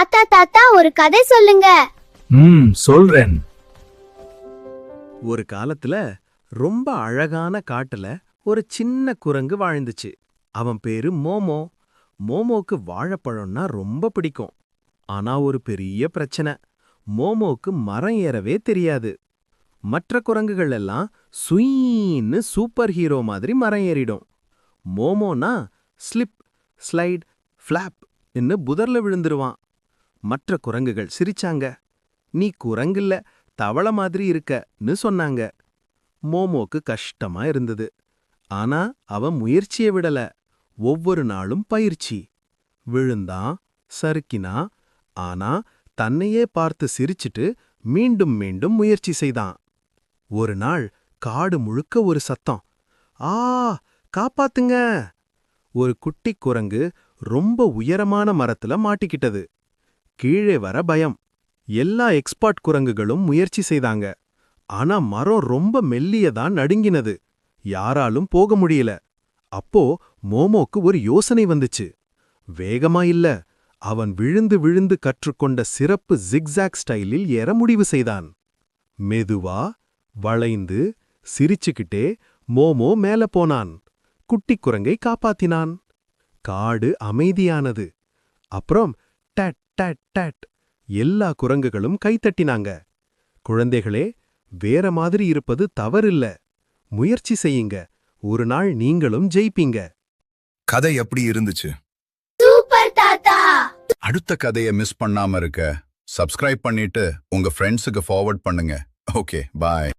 தாத்தா தாத்தா ஒரு கதை சொல்லுங்க. ம் சொல்றேன். ஒரு காலத்துல ரொம்ப அழகான காட்டுல ஒரு சின்ன குரங்கு வாழ்ந்துச்சு. அவன் பேரு மோமோ. மோமோக்கு வாழைப்பழம்னா ரொம்ப பிடிக்கும். ஆனா ஒரு பெரிய பிரச்சனை. மோமோக்கு மரம் ஏறவே தெரியாது. மற்ற குரங்குகள் எல்லாம் சுயின்னு சூப்பர் ஹீரோ மாதிரி மரம் ஏறிடும். மோமோனா ஸ்லிப் ஸ்லைட் ஃப்ளாப் இன்னு புதர்ல விழுந்துருவான். மற்ற குரங்குகள் சிரிச்சாங்க. நீ குரங்கில்ல தவள மாதிரி இருக்கன்னு சொன்னாங்க. மோமோக்கு கஷ்டமா இருந்தது. ஆனா அவன் முயற்சியை விடல. ஒவ்வொரு நாளும் பயிற்சி. விழுந்தான் சறுக்கினா ஆனா தன்னையே பார்த்து சிரிச்சிட்டு மீண்டும் மீண்டும் முயற்சி செய்தான். ஒரு நாள் காடு முழுக்க ஒரு சத்தம். ஆ காப்பாத்துங்க. ஒரு குட்டி குரங்கு ரொம்ப உயரமான மரத்துல மாட்டிக்கிட்டது. கீழே வர பயம். எல்லா எக்ஸ்பர்ட் குரங்குகளும் முயற்சி செய்தாங்க. ஆனா மரம் ரொம்ப மெல்லியதான் நடுங்கினது. யாராலும் போக முடியல. அப்போ மோமோக்கு ஒரு யோசனை வந்துச்சு. வேகமா இல்ல. அவன் விழுந்து விழுந்து கற்றுக்கொண்ட சிறப்பு ஜிக்ஸாக் ஸ்டைலில் ஏற முடிவு செய்தான். மெதுவா வளைந்து சிரிச்சுக்கிட்டே மோமோ மேல போனான். குட்டிக் குரங்கை காப்பாத்தினான். காடு அமைதியானது. அப்புறம் டட் டட் டட். எல்லா குரங்குகளும் கைத்தட்டினாங்க. குழந்தைகளே வேற மாதிரி இருப்பது தவறில்ல. முயற்சி செய்யுங்க. ஒரு நாள் நீங்களும் ஜெயிப்பீங்க. கதை எப்படி இருந்துச்சு? சூப்பர் தாத்தா! அடுத்த கதையை மிஸ் பண்ணாம இருக்க சப்ஸ்கிரைப் பண்ணிட்டு உங்க ஃப்ரெண்ட்ஸுக்கு ஃபார்வர்ட் பண்ணுங்க. Okay bye